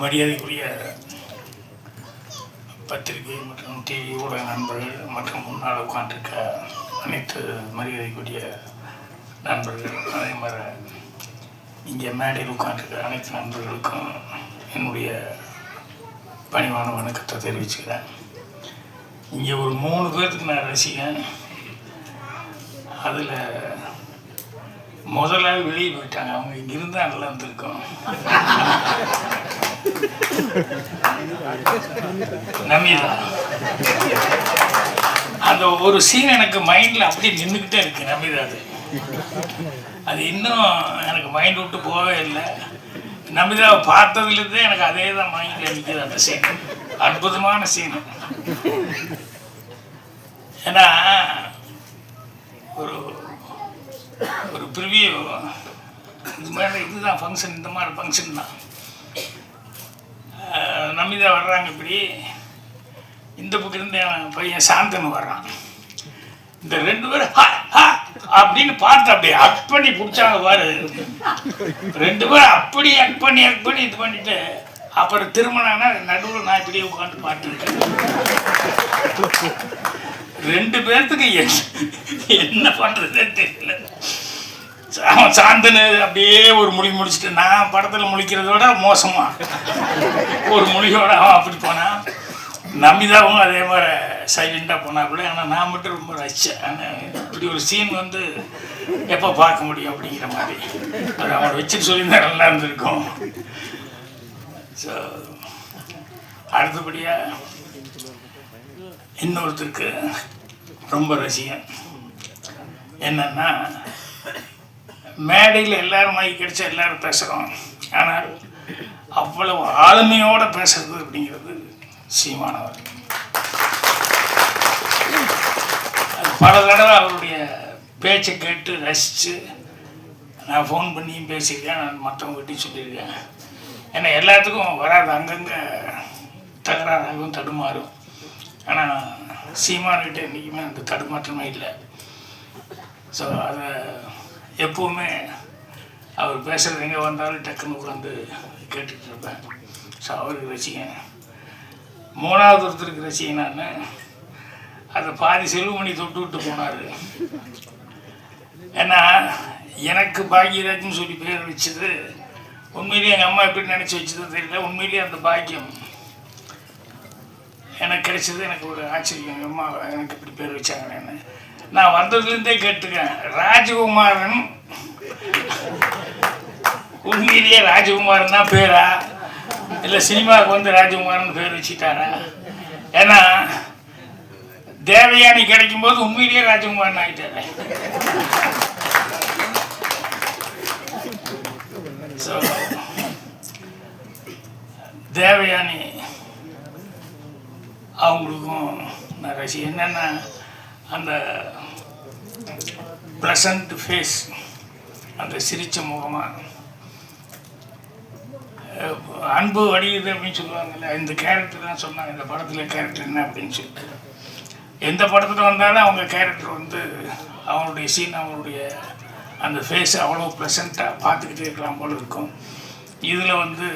மரியாதைக்குரிய பத்திரிகை மற்றும் டிவி ஊடக நண்பர்கள் மற்றும் முன்னால் உட்காந்துருக்க அனைத்து மரியாதைக்குரிய நண்பர்கள் அதே மாதிரி இங்கே மேடையில் உட்காந்துருக்க அனைத்து நண்பர்களுக்கும் என்னுடைய பணிவான வணக்கத்தை தெரிவிச்சுக்கிறேன். இங்கே ஒரு மூணு பேர்த்துக்கு நான் ரசிகன் அதில் முதல்ல வெளியே போயிட்டாங்க. அவங்க இங்கே இருந்தால் நல்லா இருந்திருக்கும். நமிதா அந்த ஒரு சீன் எனக்கு மைண்டில் அப்படியே நின்றுக்கிட்டே இருக்கு நமிதா அது. அது இன்னும் எனக்கு மைண்ட் விட்டு போகவே இல்லை. நமிதாவை பார்த்ததுலேருந்தே எனக்கு அதே தான் மைண்டில் நிற்கிது அந்த சீன் அற்புதமான சீன் ஏன்னா ஒரு ஒரு ப்ரிவியூ இது மாதிரி இதுதான் ஃபங்க்ஷன் இந்த மாதிரி ஃபங்க்ஷன் தான். நமிதா வர்றாங்க இப்படி. இந்த பக்கம் இருந்து என் பையன் சாந்தனு வர்றான். இந்த ரெண்டு பேரும் "ஹா, ஹா" அப்படின்னு பார்த்து அப்படியே அக் பண்ணி பிடிச்சாங்க பாரு. ரெண்டு பேரும் அப்படி அக் பண்ணி அக் பண்ணி இது பண்ணிட்டு அப்புறம் திருமணம்னா நடுவில் நான் இப்படியே உட்காந்து பார்த்துருக்கேன். ரெண்டு பேர்த்துக்கு என்ன- பண்ணுறதே தெரியல. அவன் சாந்தனு அப்படியே ஒரு மொழி முடிச்சுட்டு நான் படத்தில் முழிக்கிறத விட ஒரு மொழியோட அவன் அப்படி போனான். நமிதாவும் அதே மாதிரி சைலண்டாக போனாப்புல ஆனால் நான் மட்டும் ரொம்ப ரசித்தேன் ஆனால் இப்படி ஒரு சீன் வந்து எப்போ பார்க்க முடியும் அப்படிங்கிற மாதிரி. அது அவனை வச்சுட்டு சொல்லியிருந்தா நல்லா இருந்திருக்கும். ஸோ அடுத்தபடியாக இன்னொருத்தருக்கு ரொம்ப ரசிகன். என்னன்னா மேடையில் எல்லோரும் மைக் கிடைச்சா எல்லோரும் பேசுகிறோம் ஆனால் அவ்வளவு ஆளுமையோடு பேசுறது அப்படிங்கிறது சீமானவர். அது பல தடவை அவருடைய பேச்சை கேட்டு ரசித்து நான் ஃபோன் பண்ணியும் பேசியிருக்கேன் நான் மற்றவங்ககிட்டையும் சொல்லியிருக்கேன். ஏன்னா எல்லாத்துக்கும் வராது அங்கங்கே தகராறாகவும் தடுமாறும். ஆனால் சீமான்கிட்ட என்றைக்குமே அந்த தடுமாற்றமே இல்லை. ஸோ அதை எப்போவுமே அவர் பேசுகிறது எங்கே வந்தாலும் டக்குன்னு உட்காந்து கேட்டுட்டு இருப்பேன். ஸோ அவருக்கு ரசிகன் மூணாவது ஒருத்தருக்கு ரசிகன் நான் அதை பாதி செல்வமணி தொட்டு விட்டு போனார். ஏன்னா எனக்கு பாக்யராஜ்னு சொல்லி பேர் வச்சது உண்மையிலேயே எங்கள் அம்மா எப்படி நினச்சி வச்சதோ தெரியல உண்மையிலேயே அந்த பாக்கியம் எனக்கு கிடைச்சது எனக்கு ஒரு ஆச்சரியம். எங்கள் அம்மா எனக்கு இப்படி பேர் வச்சாங்கன்னு நான் வந்ததுலேருந்தே கேட்டுக்கேன் ராஜகுமாரன் உண்மையிலேயே ராஜகுமாரன் தான் பேரா? இல்லை சினிமாவுக்கு வந்து ராஜகுமார்னு பேர் வச்சுட்டாரா? ஏன்னா தேவயானி கிடைக்கும் போது உண்மையிலேயே ராஜகுமாரன் ஆகிட்டாரு ஸோ தேவயானி அவங்களுக்கும் நான் ரசி என்னென்னா அந்த ப்ளசண்ட் ஃபேஸ் அந்த சிரித்த முகமாக அன்பு வடியுது அப்படின்னு சொல்லுவாங்கல்ல இந்த கேரக்டர் தான் சொன்னாங்க இந்த படத்தில் கேரக்டர் என்ன அப்படின்னு சொல்லிட்டு. எந்த படத்தில் வந்தாலும் அவங்க கேரக்டர் வந்து அவங்களுடைய சீன் அவங்களுடைய அந்த ஃபேஸ் அவ்வளோ ப்ளசண்ட்டாக பார்த்துக்கிட்டே இருக்கலாம் போல் இருக்கும். இதில் வந்து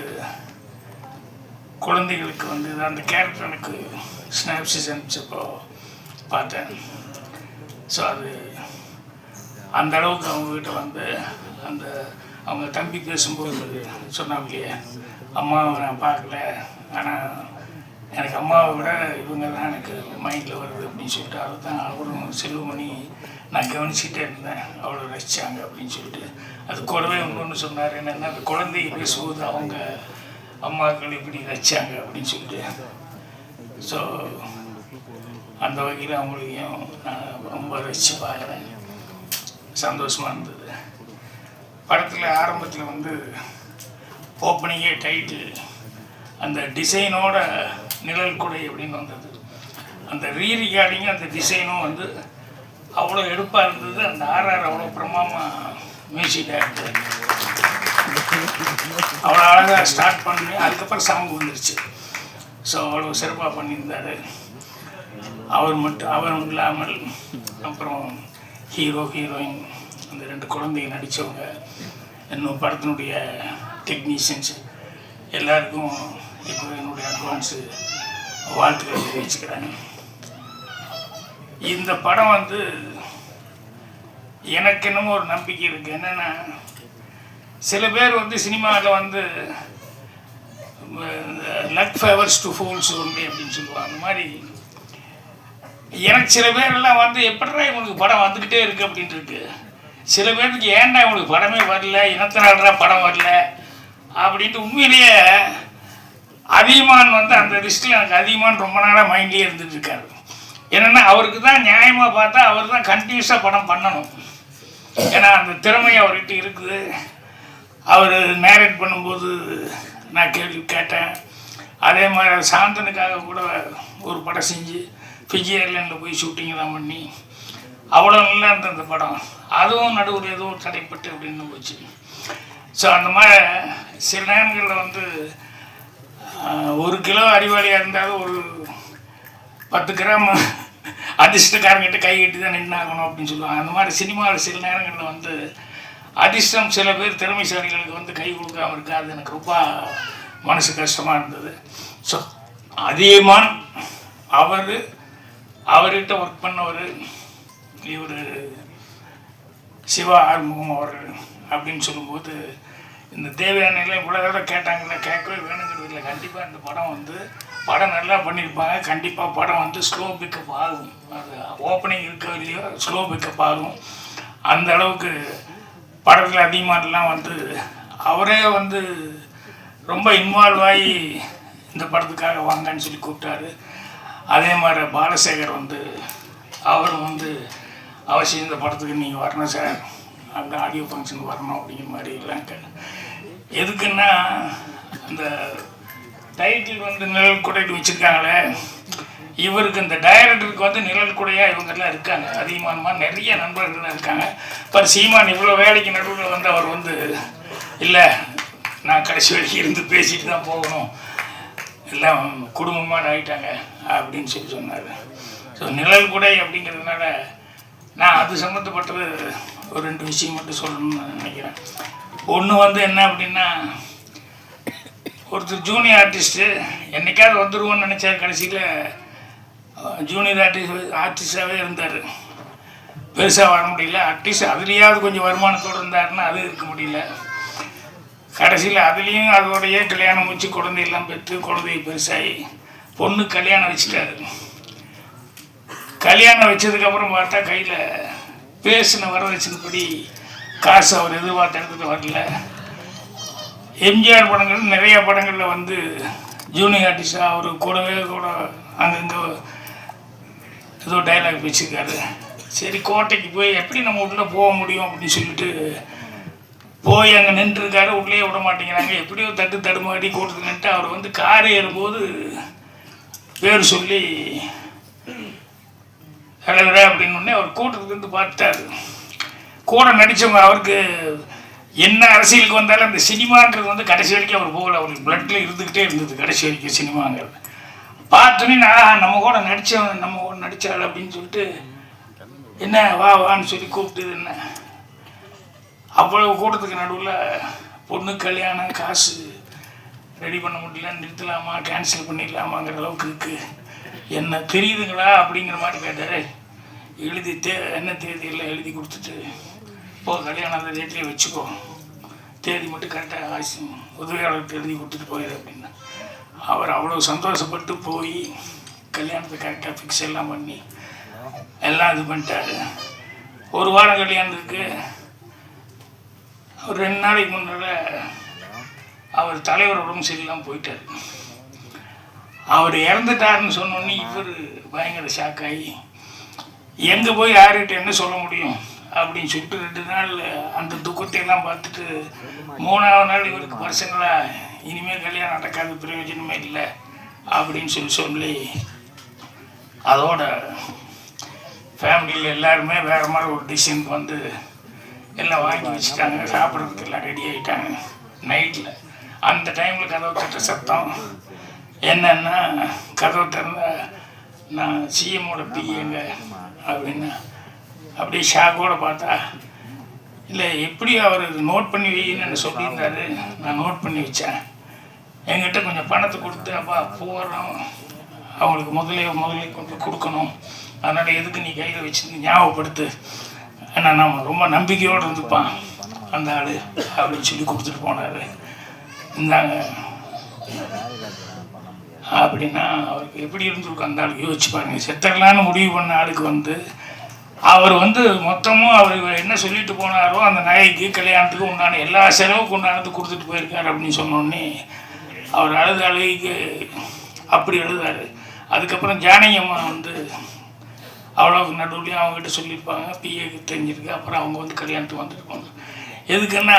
குழந்தைகளுக்கு வந்து இது அந்த கேரக்டர் எனக்கு ஸ்னாப்சிஸ் அனுப்பிச்சப்போ பார்த்தேன். ஸோ அது அந்த அளவுக்கு அவங்கக்கிட்ட வந்து அந்த அவங்க தம்பி பேசும்போது சொன்னாங்க இல்லையா அம்மாவை நான் பார்க்கல. ஆனால் எனக்கு அம்மாவை விட இவங்க தான் எனக்கு மைண்டில் வருது அப்படின்னு சொல்லிட்டு அதை தான் அவரும் செல்வமணி நான் கவனிச்சுட்டே இருந்தேன். அவ்வளோ ரசித்தாங்க அப்படின்னு சொல்லிட்டு. அது கூடவே இன்னொன்று சொன்னார் என்னென்னா அந்த குழந்தைய பேசும்போது அவங்க அம்மாக்கள் இப்படி ரசித்தாங்க அப்படின்னு சொல்லிட்டு. ஸோ அந்த வகையில் அவங்களையும் நான் ரொம்ப ரசித்து பார்க்குறேன். சந்தோஷமாக இருந்தது. படத்தில் ஆரம்பத்தில் வந்து ஓப்பனிங்கே டைட்டு அந்த டிசைனோட நிழல் குடை அப்படின்னு வந்தது. அந்த ரீ ரிகார்டிங் அந்த டிசைனும் வந்து அவ்வளோ எடுப்பாக இருந்தது. அந்த ஆர்ஆர் அவ்வளோ பிரமாமாக மியூசிக் டைரக்டர் அவ்வளோ அழகாக ஸ்டார்ட் பண்ணி அதுக்கப்புறம் சாங் வந்துருச்சு. ஸோ அவ்வளோ சிறப்பாக பண்ணியிருந்தார். அவர் மட்டும் அவர் இல்லாமல் அப்புறம் ஹீரோ ஹீரோயின் அந்த ரெண்டு குழந்தைங்க நடித்தவங்க இன்னும் படத்தினுடைய டெக்னீஷியன்ஸ் எல்லாருக்கும் இப்போ என்னுடைய அட்வான்ஸு வாழ்த்துக்களை தெரிவிச்சுக்கிறாங்க இந்த படம் வந்து எனக்கு என்னமோ ஒரு நம்பிக்கை இருக்குது என்னென்னா சில பேர் வந்து சினிமாவில் வந்து luck favours the fools only அப்படின்னு சொல்லுவாங்க. அந்த மாதிரி எனக்கு சில பேர் எல்லாம் வந்து எப்படா இவங்களுக்கு படம் வந்துக்கிட்டே இருக்கு அப்படின்ட்டு இருக்கு. சில பேருக்கு ஏன்டா இவனுக்கு படமே வரல? இனத்தினால்டா படம் வரல? அப்படின்ட்டு உண்மையிலேயே அதிகமான் வந்து அந்த லிஸ்ட்டில் எனக்கு அதிகமான் ரொம்ப நாளாக மைண்ட்லேயே இருந்துட்டு இருக்காரு. என்னென்னா அவருக்கு தான் நியாயமாக பார்த்தா அவர் தான் கண்டினியூஸாக படம் பண்ணணும். ஏன்னா அந்த திறமை அவர்கிட்ட இருக்குது. அவர் மேரேட் பண்ணும்போது நான் கேள்வி கேட்டேன். அதே மாதிரி சாந்தனுக்காக கூட ஒரு படம் செஞ்சு ஃபிஜி ஏர்லைனில் போய் ஷூட்டிங்லாம் பண்ணி அவ்வளோ நல்லா இருந்த அந்த படம். அதுவும் நடுவில் எதுவும் தடைப்பட்டு அப்படின்னு போச்சு. ஸோ அந்த மாதிரி சில நேரங்களில் வந்து ஒரு கிலோ அறிவாளியாக இருந்தாலும் ஒரு பத்து கிராம் அதிர்ஷ்டக்காரங்கிட்ட கை கட்டி தான் நின்னாகணும் அப்படின்னு சொல்லுவாங்க. அந்த மாதிரி சினிமாவில் சில நேரங்களில் வந்து அதிர்ஷ்டம் சில பேர் திறமைசாலிகளுக்கு வந்து கை கொடுக்காம இருக்காது. எனக்கு ரொம்ப மனசு கஷ்டமாக இருந்தது. ஸோ அதியமான் அவர் அவர்கிட்ட ஒர்க் பண்ணவர் இவர் சிவா ஆறுமுகம் அவர்கள் அப்படின்னு சொல்லும்போது இந்த தேவையானையில் இவ்வளோ தடவை கேட்டாங்கல்ல கேட்கவே வேணுங்கிறது இல்லை. கண்டிப்பாக இந்த படம் வந்து படம் நல்லா பண்ணியிருப்பாங்க. கண்டிப்பாக படம் வந்து ஸ்லோ பிக்கப் ஆகும். அது ஓப்பனிங் இருக்கோ இல்லையோ ஸ்லோ பிக்கப் ஆகும். அந்த அளவுக்கு படத்தில் அதிகமாகலாம் வந்து அவரே வந்து ரொம்ப இன்வால்வ் ஆகி இந்த படத்துக்காக வாங்கன்னு சொல்லி கூப்பிட்டாரு. அதே மாதிரி பாலசேகர் வந்து அவரும் வந்து அவசியம் இந்த படத்துக்கு நீங்கள் வரணும் சார். அங்கே ஆடியோ ஃபங்க்ஷன் வரணும் அப்படிங்கிற மாதிரி எல்லாம் கே- எதுக்குன்னா அந்த டைட்டில் வந்து நிழல் குடைட்டு வச்சுருக்காங்களே இவருக்கு இந்த டைரக்டருக்கு வந்து நிழல் குடையாக இவங்கெல்லாம் இருக்காங்க. அதிகமானமாக நிறைய நண்பர்கள் இருக்காங்க. பர் சீமான் இவ்வளோ வேலைக்கு நடுவில் வந்து அவர் வந்து இல்லை நான் கடைசி வரைக்கும் இருந்து பேசிட்டு தான் போகணும். எல்லாம் குடும்பமாக ஆகிட்டாங்க அப்படின்னு சொல்லி சொன்னார். ஸோ நிழல் குடை அப்படிங்கிறதுனால நான் அது சம்மந்தப்பட்டது ஒரு ரெண்டு விஷயம் மட்டும் சொல்லணும்னு நான் நினைக்கிறேன். ஒன்று வந்து என்ன அப்படின்னா ஒருத்தர் ஜூனியர் ஆர்டிஸ்ட்டு என்னைக்காவது வந்துடுவோன்னு நினச்சா கடைசியில் ஜூனியர் ஆர்டிஸ்ட் ஆர்டிஸ்டாகவே இருந்தார். பெருசாக வர முடியல. அட்லீஸ்ட் அதுலேயாவது கொஞ்சம் வருமானத்தோடு இருந்தாருன்னா அது இருக்க முடியல. கடைசியில் அதுலேயும் அதோடையே கல்யாணம் வச்சு குழந்தையெல்லாம் பெற்று குழந்தைய பெருசாகி பொண்ணு கல்யாணம் வச்சுட்டாரு. கல்யாணம் வச்சதுக்கப்புறம் பார்த்தா கையில் பேசின வரதட்சணைப்படி காசு அவர் எதிர்பார்த்த இடத்துல வரல. எம்ஜிஆர் படங்கள் நிறைய படங்களில் வந்து ஜூனியர் ஆர்டிஸ்டாக அவர் கூடவே கூட அங்கங்கே ஏதோ டைலாக் வச்சுருக்காரு. சரி கோட்டைக்கு போய் எப்படி நம்ம உள்ளே போக முடியும் அப்படின்னு சொல்லிட்டு போய் அங்கே நின்றுருக்காரு. உள்ளே விட மாட்டேங்கிறாங்க. எப்படியோ தட்டு தடுமாடி கூட்டத்தில் நின்று அவர் வந்து கார் ஏறும்போது பேர் சொல்லி தலைவரே அப்படின்னு உடனே அவர் வந்து பார்த்துட்டாரு. கூட நடித்தவங்க அவருக்கு என்ன அரசியலுக்கு வந்தாலும் அந்த சினிமாங்கிறது வந்து கடைசி வரைக்கும் அவர் போகல. அவருக்கு பிளட்டில் இருந்துக்கிட்டே இருந்தது கடைசி வரைக்கும் சினிமாங்கிறது. பார்த்தோன்னே நான் நம்ம கூட நடித்தவன் நம்ம கூட நடித்தாள் அப்படின்னு சொல்லிட்டு என்ன வா வான்னு சொல்லி கூப்பிட்டு என்ன? அவ்வளவு கூட்டத்துக்கு நடுவில் பொண்ணு கல்யாணம் காசு ரெடி பண்ண முடியல நிறுத்தலாமா கேன்சல் பண்ணிடலாமாங்கிற அளவுக்கு இருக்குது என்ன தெரியுதுங்களா அப்படிங்கிற மாதிரி கேட்டார். எழுதி தே என்ன தேதியெல்லாம் எழுதி கொடுத்துட்டு போ கல்யாணம் அந்த டேட்லேயே வச்சுக்கோ. தேதி மட்டும் கரெக்டாக ஆசி உதவியாளருக்கு எழுதி கொடுத்துட்டு போயிடு அப்படின்னா. அவர் அவ்வளோ சந்தோஷப்பட்டு போய் கல்யாணத்தை கரெக்டாக ஃபிக்ஸ் எல்லாம் பண்ணி எல்லாம் இது பண்ணிட்டாரு. ஒரு வாரம் கல்யாணத்துக்கு ஒரு ரெண்டு நாளைக்கு முன்னால் அவர் தலைவர் உடம்பு சரியில்லாமல் போயிட்டார். அவர் இறந்துட்டாருன்னு சொன்னோன்னே இவர் பயங்கர ஷாக் ஆகி எங்கே போய் யார்கிட்ட என்ன சொல்ல முடியும்? அப்படின்னு சொல்லிட்டு ரெண்டு நாள் அந்த துக்கத்தை எல்லாம் பார்த்துட்டு மூணாவது நாள் இவருக்கு பர்சனலாக இனிமேல் கல்யாணம் நடக்காத பிரயோஜனமே இல்லை அப்படின்னு சொல்லி சொல்லி அதோட ஃபேமிலியில் எல்லாருமே வேறு மாதிரி ஒரு டிசிஷனுக்கு வந்து எல்லாம் வாங்கி வச்சுட்டாங்க. சாப்பிட்றதுக்கு எல்லாம் ரெடி ஆகிட்டாங்க நைட்டில் அந்த டைமில் கதவு கட்ட சத்தம் என்னன்னா கதவு திறந்தா நான் சிஎம்மோட பிஏங்க அப்படின்னு அப்படியே ஷாக்கோட பார்த்தா இல்லை எப்படி அவர் நோட் பண்ணி வைன்னு சொல்லியிருந்தாரு. நான் நோட் பண்ணி வச்சேன். என்கிட்ட கொஞ்சம் பணத்தை கொடுத்து அப்பா போகிறோம் அவங்களுக்கு முதலே முதலே கொண்டு கொடுக்கணும். அதனால் எதுக்கு நீ கையில் வச்சு ஞாபகப்படுத்து? ஏன்னா நம்ம ரொம்ப நம்பிக்கையோடு இருந்துப்பான் அந்த ஆள் அப்படின்னு சொல்லி கொடுத்துட்டு போனார். இந்தாங்க. அப்படின்னா அவருக்கு எப்படி இருந்திருக்கும் அந்த ஆளுக்கு? யோசிச்சு பாருங்க. செத்தரலான்னு முடிவு பண்ண ஆளுக்கு வந்து அவர் வந்து மொத்தமும் அவர் என்ன சொல்லிட்டு போனாரோ அந்த நகைக்கு கல்யாணத்துக்கு உண்டான எல்லா செலவுக்கு உண்டானது கொடுத்துட்டு போயிருக்காரு அப்படின்னு சொன்னோடனே அவர் அழுத அழுகைக்கு அப்படி எழுதார் அதுக்கப்புறம் ஜானகி அம்மா வந்து அவ்வளோக்கு நடுவுலையும் அவங்ககிட்ட சொல்லியிருப்பாங்க. பிஏக்கு தெரிஞ்சிருக்கு. அப்புறம் அவங்க வந்து கல்யாணத்துக்கு வந்துருப்பாங்க. எதுக்குன்னா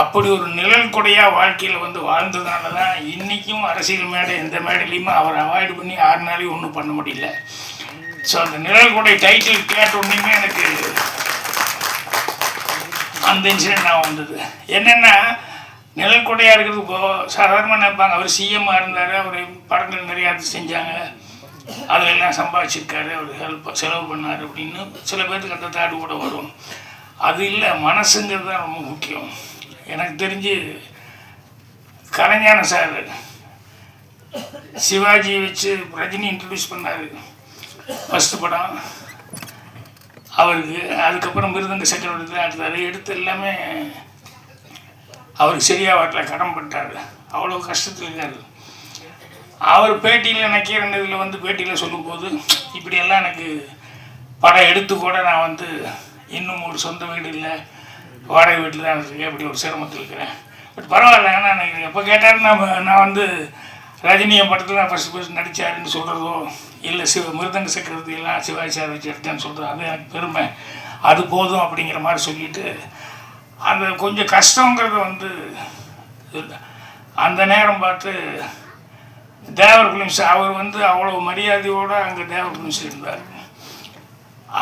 அப்படி ஒரு நிழல் கொடையாக வாழ்க்கையில் வந்து வாழ்ந்ததுனால தான் இன்றைக்கும் அரசியல் மேடை எந்த மேடையிலையுமே அவர் அவாய்டு பண்ணி யாருனாலையும் ஒன்றும் பண்ண முடியல. ஸோ அந்த நிழல் கொடை டைட்டில் கேட்ட உடனேயுமே எனக்கு அந்த இன்சிடென்ட் நான் வந்தது. என்னென்னா நிழல் கொடையாக இருக்கிறது இப்போ சாதாரணமாக நினைப்பாங்க. அவர் சிஎம்மாக இருந்தார் அவர் படங்கள் நிறையா செஞ்சாங்க. அதிலெல்லாம் சம்பாதிச்சிருக்காரு அவர் ஹெல்ப் செலவு பண்ணார் அப்படின்னு சில பேர்த்துக்கு அந்த தாடு கூட வரும். அது இல்லை மனசுங்கிறது தான் ரொம்ப முக்கியம். எனக்கு தெரிஞ்சு கலைஞான சார் சிவாஜியை வச்சு ரஜினி இன்ட்ரடியூஸ் பண்ணார். ஃபஸ்ட்டு படம். அவருக்கு அதுக்கப்புறம் மிருதங்க சக்கரவர்த்தி எடுத்தார். எடுத்து எல்லாமே அவருக்கு சரியாக வாட்டில் கடன்பட்டார் அவ்வளோ கஷ்டத்தில் இருக்கார். அவர் பேட்டியில் நக்கீரன் இதில் வந்து பேட்டியில் சொல்லும்போது இப்படியெல்லாம் எனக்கு படம் எடுத்து கூட நான் வந்து இன்னும் ஒரு சொந்த வீடு இல்லை. வாடகை வீட்டில் தான் இருக்கேன் இப்படி ஒரு சிரமத்தில் இருக்கிறேன். பட் பரவாயில்ல ஏன்னா நான் எப்போ கேட்டாலும் நான் நான் வந்து ரஜினியை படத்தில் நான் ஃபஸ்ட் ஃபஸ்ட் நடித்தாருன்னு சொல்கிறதோ இல்லை சிவ மிருதங்க சக்கரவர்த்தி எல்லாம் சிவாஜி சார் வச்சு எடுத்தேன்னு சொல்கிறது அது எனக்கு பெருமை. அது போதும் அப்படிங்கிற மாதிரி சொல்லிட்டு அந்த கொஞ்சம் கஷ்டங்கிறத வந்து அந்த நேரம் பார்த்து தேவர் குலிம்ஸ் அவர் வந்து அவ்வளோ மரியாதையோடு அங்கே தேவர் குலிம்ஸ் இருந்தார்.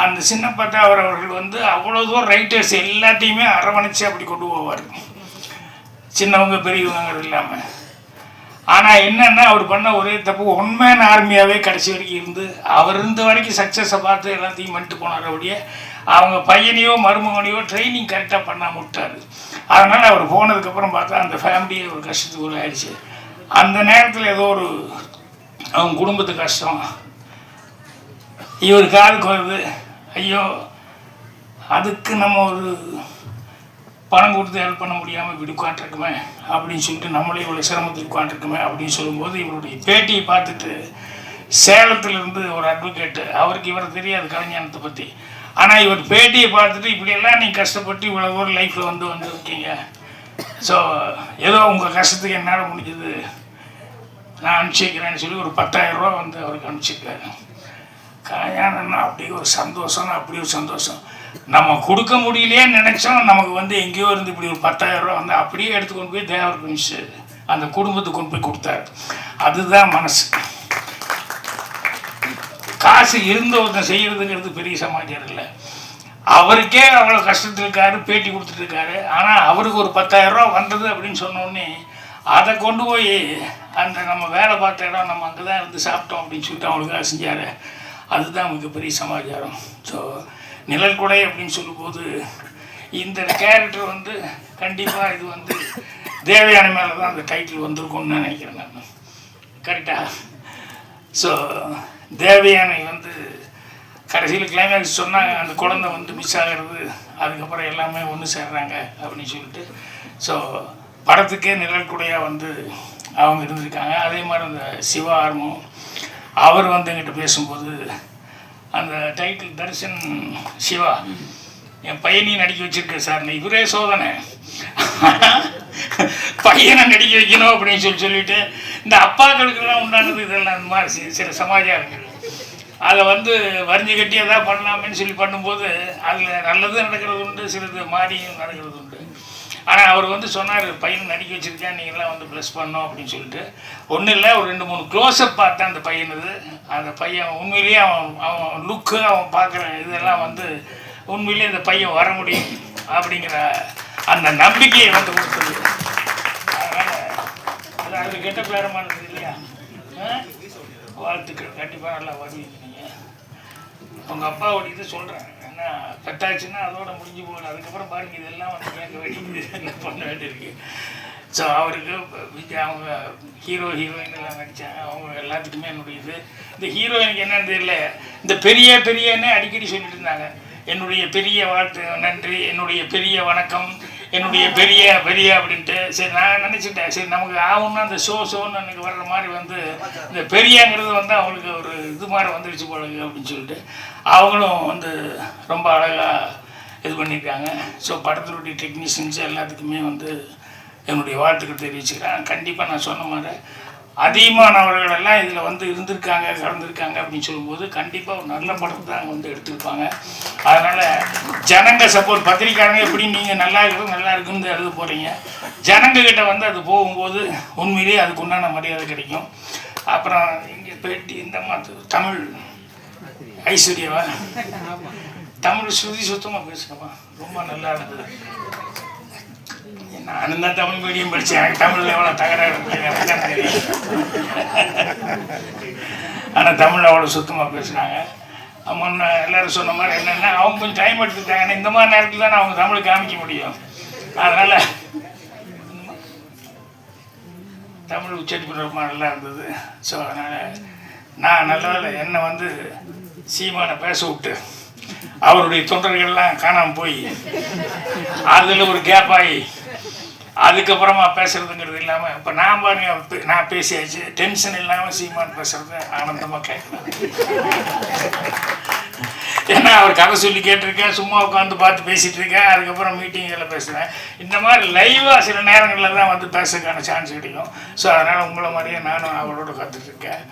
அந்த சின்ன அவர் அவர்கள் வந்து அவ்வளோ தூரம் ரைட்டர்ஸ் எல்லாத்தையுமே அரவணைச்சு அப்படி கொண்டு போவார். சின்னவங்க பெரியவங்கிறது இல்லாமல் ஆனால் என்னென்னா அவர் பண்ண ஒரே தப்பு உண்மையான ஆர்மியாகவே கடைசி வரைக்கும் இருந்து அவர் இருந்த வரைக்கும் சக்ஸஸை பார்த்து எல்லாத்தையும் பண்ணிட்டு போனார் அப்படியே. அவங்க பையனையோ மருமகனையோ ட்ரைனிங் கரெக்டாக பண்ணாமல் விட்டார். அதனால் அவர் போனதுக்கப்புறம் பார்த்தா அந்த ஃபேமிலியே ஒரு கஷ்டத்துக்கு ஆயிடுச்சு அந்த நேரத்தில் ஏதோ ஒரு அவங்க குடும்பத்து கஷ்டம். இவர் கால் வருது ஐயோ அதுக்கு நம்ம ஒரு பணம் கொடுத்து ஹெல்ப் பண்ண முடியாமல் இப்படி உட்காந்துருக்குமே அப்படின்னு சொல்லிட்டு நம்மளே இவ்வளோ சிரமத்துக்கு உட்காந்துருக்குமே அப்படின்னு சொல்லும்போது இவருடைய பேட்டியை பார்த்துட்டு சேலத்திலிருந்து ஒரு அட்வொகேட்டு அவருக்கு இவரை தெரியாது கலைஞானத்தை பற்றி ஆனால் இவர் பேட்டியை பார்த்துட்டு இப்படியெல்லாம் நீங்கள் கஷ்டப்பட்டு இவ்வளோ ஒரு லைஃப்பில் வந்து வந்துருக்கீங்க ஸோ ஏதோ உங்கள் கஷ்டத்துக்கு என்னால் முடிஞ்சது நான் அனுப்பிச்சிக்கிறேன்னு சொல்லி ஒரு பத்தாயிரம் ரூபா வந்து அவருக்கு அனுப்பிச்சிருக்காரு கல்யாணம்னா அப்படி ஒரு சந்தோஷம்னா அப்படி ஒரு சந்தோஷம். நம்ம கொடுக்க முடியலையே நினைச்சோம் நமக்கு வந்து எங்கேயோ இருந்து இப்படி ஒரு பத்தாயிரம் ரூபா வந்து அப்படியே எடுத்து கொண்டு போய் தேவர் பிரின்ஸ் அந்த குடும்பத்துக்கு கொண்டு போய் கொடுத்தாரு. அதுதான் மனசு. காசு இருந்த ஒருத்தன் செய்யறதுங்கிறது பெரிய சமாச்சாரம் இல்லை. அவருக்கே அவ்வளோ கஷ்டத்தில் இருக்காரு பேட்டி கொடுத்துட்டு இருக்காரு. ஆனால் அவருக்கு ஒரு பத்தாயிரம் ரூபா வந்தது அப்படின்னு சொன்னோடனே அதை கொண்டு போய் அந்த நம்ம வேலை பார்த்த இடம் நம்ம அங்கே தான் இருந்து சாப்பிட்டோம் அப்படின்னு சொல்லிட்டு அவங்களுக்காக செஞ்சார். அதுதான் மிகப்பெரிய சமாச்சாரம். ஸோ நிழல் கொடை அப்படின்னு சொல்லும்போது இந்த கேரக்டர் வந்து கண்டிப்பாக இது வந்து தேவையான மேலே தான் அந்த டைட்டில் வந்திருக்கும்னு நினைக்கிறேன் நான். கரெக்டாக ஸோ தேவயானை வந்து கடைசியில் கிளைமேக்ஸ் சொன்னாங்க அந்த குழந்தை வந்து மிஸ் ஆகிறது அதுக்கப்புறம் எல்லாமே ஒன்று சேர்றாங்க அப்படின்னு சொல்லிட்டு. ஸோ படத்துக்கே நிழல்குடையாக வந்து அவங்க இருந்திருக்காங்க. அதே மாதிரி அந்த சிவா ஆர்மம் அவர் வந்து எங்கிட்ட பேசும்போது அந்த டைட்டில் தர்ஷன் சிவா என் பையனையும் நடிக்க வச்சுருக்கேன் சார் இவரே சோதனை. பையனை நடிக்க வைக்கணும் அப்படின்னு சொல்லி சொல்லிட்டு இந்த அப்பாக்களுக்கெல்லாம் உண்டானது இதெல்லாம் இந்த மாதிரி சில சமாச்சாரங்கள் அதை வந்து வரிஞ்சு கட்டி எதாவது பண்ணலாமேன்னு சொல்லி பண்ணும்போது அதில் நல்லதும் நடக்கிறது உண்டு சிலது மாறியும் நடக்கிறது உண்டு. ஆனால் அவர் வந்து சொன்னார் பையனை நடிக்க வச்சுருக்கேன் நீங்கள்லாம் வந்து ப்ளஸ் பண்ணோம் அப்படின்னு சொல்லிட்டு. ஒன்றும் இல்லை ஒரு ரெண்டு மூணு க்ளோஸ்அப் பார்த்தேன் அந்த பையனது அந்த பையன் உண்மையிலேயே அவன் அவன் லுக்கு அவன் பார்க்குற இதெல்லாம் வந்து உண்மையிலேயே இந்த பையன் வர முடியும் அப்படிங்கிற அந்த நம்பிக்கையை வந்து கொடுத்தது. அதனால் அது அது கெட்ட பேரமானது இல்லையா? வாழ்த்துக்கள். கண்டிப்பாக நல்லா வருவீங்க நீங்கள் உங்கள் அப்பாவோட இது சொல்கிறேன் கட்டாச்சுன்னா அதோட முடிஞ்சு போகணும். அதுக்கப்புறம் பாருங்க இதெல்லாம் வந்து கேட்க வேண்டியது என்ன பண்ண வேண்டியிருக்கு. ஸோ அவருக்கு விஜய் அவங்க ஹீரோ ஹீரோயின் எல்லாம் நடித்தாங்க அவங்க எல்லாத்துக்குமே என்னுடைய இது. இந்த ஹீரோயினுக்கு என்னன்னு தெரியல. இந்த பெரிய பெரியன்னு அடிக்கடி சொல்லிட்டு இருந்தாங்க. என்னுடைய பெரிய வாழ்த்து நன்றி. என்னுடைய பெரிய வணக்கம். என்னுடைய பெரிய பெரிய அப்படின்ட்டு. சரி நான் நினச்சிட்டேன். சரி நமக்கு ஆகும்னா அந்த ஷோ ஷோன்னு எனக்கு வர்ற மாதிரி வந்து இந்த பெரியங்கிறது வந்து அவங்களுக்கு ஒரு இது மாதிரி வந்துடுச்சு போலங்க அப்படின்னு சொல்லிட்டு அவங்களும் வந்து ரொம்ப அழகாக இது பண்ணியிருக்காங்க. ஸோ படத்தினுடைய டெக்னீஷியன்ஸ் எல்லாத்துக்குமே வந்து என்னுடைய வாழ்த்துக்கள் தெரிவிச்சுக்கிறேன். கண்டிப்பாக நான் சொன்ன மாதிரி அதிகமானவர்கள் எல்லாம் இதில் வந்து இருந்திருக்காங்க கலந்துருக்காங்க அப்படின்னு சொல்லும்போது கண்டிப்பாக ஒரு நல்ல படத்தை தான் வந்து எடுத்திருப்பாங்க. அதனால் ஜனங்க சப்போர்ட் பத்திரிக்கையாளங்க எப்படி நீங்கள் நல்லா இருக்கும் நல்லா இருக்குன்னு எழுத போகிறீங்க ஜனங்கக்கிட்ட வந்து அது போகும்போது உண்மையிலேயே அதுக்கு உண்டான மரியாதை கிடைக்கும். அப்புறம் இங்கே பேட்டி இந்த மாதிரி தமிழ் ஐஸ்வர்யாவா? தமிழ் ஸ்ருதி சுத்தமாக பேசுகிறப்பா ரொம்ப நல்லா இருந்தது. நானும் தான் தமிழ் மீடியம் படித்தேன் தமிழில் எவ்வளோ தகராறு தெரியும்? ஆனால் தமிழ் அவ்வளோ சுத்தமாக பேசுனாங்க முன்ன எல்லாரும் சொன்ன மாதிரி என்னென்னா அவங்க கொஞ்சம் டைம் எடுத்துக்கிட்டாங்க. இந்த மாதிரி நேரத்தில் தான் அவங்க தமிழ் காமிக்க முடியும். அதனால் தமிழ் உச்சரிப்பு ரொம்ப நல்லா இருந்தது. ஸோ அதனால் நான் நல்லதில் என்னை வந்து சீமானை பேச விட்டு அவருடைய தொண்டர்கள்லாம் காணாமல் போய் அதில் ஒரு கேப் ஆகி அதுக்கப்புறமா பேசுறதுங்கிறது இல்லாமல் இப்போ நான் பாருங்க நான் பேசியாச்சு. டென்ஷன் இல்லாமல் சீமான் பேசுறது ஆனந்தமாக கேட்கலாம். ஏன்னா அவர் கதை சொல்லி கேட்டிருக்கேன் சும்மா உட்காந்து பார்த்து பேசிகிட்டு இருக்கேன் அதுக்கப்புறம் மீட்டிங்கில் பேசுகிறேன் இந்த மாதிரி லைவாக சில நேரங்களில் தான் வந்து பேசுறதுக்கான சான்ஸ் கிடைக்கும். ஸோ அதனால் உங்களை மாதிரியே நானும் அவரோட கற்றுட்ருக்கேன்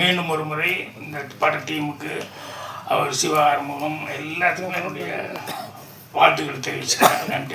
மீண்டும் ஒரு முறை இந்த பட டீமுக்கு அவர் சிவா ஆறுமுகம் எல்லாத்துக்குமே என்னுடைய வாழ்த்துக்கள் தெரிவிச்சுக்கிறேன். நன்றி.